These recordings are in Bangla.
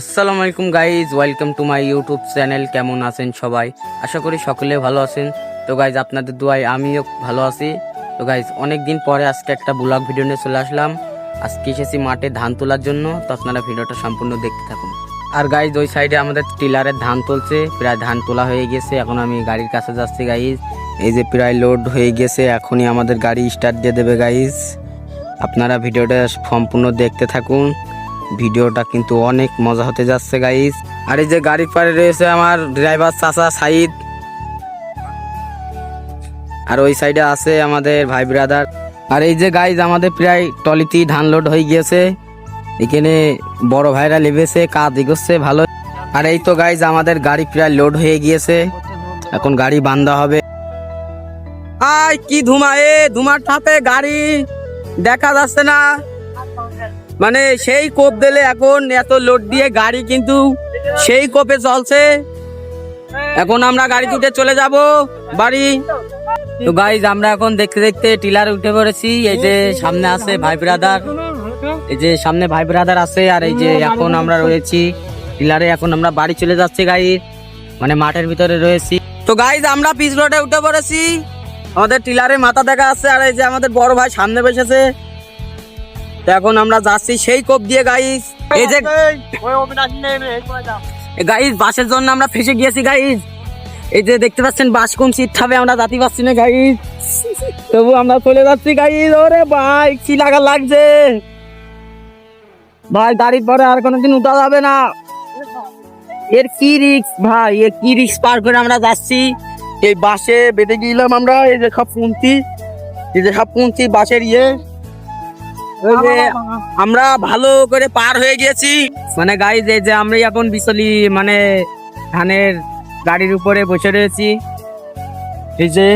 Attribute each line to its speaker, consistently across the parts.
Speaker 1: আসসালামু আলাইকুম guys welcome to my YouTube channel কেমন আছেন সবাই? আশা করি সকলে ভালো আছেন। তো গাইজ আপনাদের দোয়ায় আমিও ভালো আছি। তো গাইজ অনেক দিন পরে আজকে একটা ব্লগ ভিডিও নিয়ে চলে আসলাম। আজকে এসেছি মাঠে ধান তোলার জন্য, তো আপনারা ভিডিওটা সম্পূর্ণ দেখতে থাকুন। আর গাইজ ওই সাইডে আমাদের টিলারের ধান তুলছে, প্রায় ধান তোলা হয়ে গেছে। এখন আমি গাড়ির কাছে যাচ্ছি গাইজ এই যে প্রায় লোড হয়ে গেছে, এখনই আমাদের গাড়ি স্টার্ট দিয়ে দেবে গাইজ আপনারা ভিডিওটা সম্পূর্ণ দেখতে থাকুন। ভিডিওটা কিন্তু অনেক মজা হতে যাচ্ছে গাইস আর এই যে গাড়ির পারে রয়েছে আমার ড্রাইভার চাচা সাইদ। আর ওই সাইডে আছে আমাদের ভাই ব্রাদার আর এই যে গাইজ আমাদের প্রায় টলিতি ধান লোড হয়ে গিয়েছে। এখানে বড় ভাইরা লেবেছে কাজ এগোচ্ছে, ভালো। আর এই তো গাইজ আমাদের গাড়ি প্রায় লোড হয়ে গিয়েছে। এখন গাড়ি বান্ধা হবে। আয়, কি ধুমা, এ ধুমার ঠাপে গাড়ি দেখা যাচ্ছে না। মানে সেই কোপ দিলে এখন এত লোড দিয়ে গাড়ি কিন্তু সেই কোপে চলছে। এখন আমরা গাড়ি উঠে চলে যাব বাড়ি। তো গাইজ আমরা এখন দেখতে দেখতে টিলার উঠে পড়েছি। এই যে সামনে আছে ভাই ব্রাদার এই যে সামনে ভাই ব্রাদার আছে আর এই যে এখন আমরা রয়েছি টিলারে। এখন আমরা বাড়ি চলে যাচ্ছি গাড়ি মানে মাঠের ভিতরে রয়েছি। তো গাইজ আমরা পিচ রোডে উঠে পড়েছি। আমাদের টিলারে মাথা দেখা আছে আর এই যে আমাদের বড় ভাই সামনে বসেছে। তো এখন আমরা যাচ্ছি সেই কোপ দিয়ে গাইস এই যে গাইস বাসের জন্য আমরা ফেসে গিয়েছি গাইস এই যে দেখতে পাচ্ছেন বাস কোন সিট খাবে আমরা যাতে পাচ্ছি না গাইস তবু আমরা চলে যাচ্ছি গাইস ওরে ভাই কি লাগা লাগছে? ভাই গাড়ির পরে আর কোনোদিন উঠা যাবে না। এর কি রিক্স ভাই? এর কি রিক্স পার করে আমরা যাচ্ছি। এই বাসে বেঁধে গেলাম আমরা এই যে সব পুঁতি। এই যে সব পুঁতি বাসের ইয়ে। ওই যে আমরা ভালো করে পার হয়ে গিয়েছি। মানে গাইজ যে যে আমরা এখন বিচলি মানে ধানের গাড়ির উপরে বসে রয়েছি। এই যে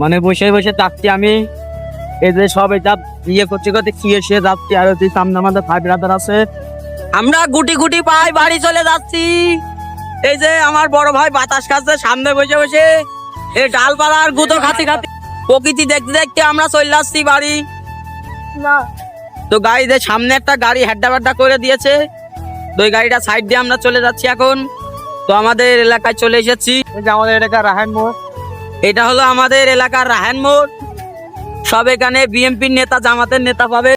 Speaker 1: মানে বসে বসে যাচ্ছি আমি। এই যে সব এটা ইয়ে করতে করতে খেয়ে শুয়ে যাচ্ছি। আর হচ্ছে সামনে আমাদের ভাই ব্রাদার আছে। আমরা গুটি গুটি পাই বাড়ি চলে যাচ্ছি। এই যে আমার বড় ভাই বাতাস খাচ্ছে সামনে বসে বসে। এই ডালপালা আর গুতো খাতে খাতে প্রকৃতি দেখতে দেখতে আমরা চলে আসছি বাড়ি। তো গাড়িতে সামনে একটা গাড়ি হেড্ডা বাড্ডা করে দিয়েছে তো ওই গাড়িটা সাইড দিয়ে আমরা চলে যাচ্ছি এখন। তো আমাদের এলাকায় চলে এসেছি।
Speaker 2: আমাদের এলাকার রাহান মোড়।
Speaker 1: এটা হলো আমাদের এলাকার রাহান মোড়। সব এখানে বিএনপির নেতা জামাতের নেতা পাবে।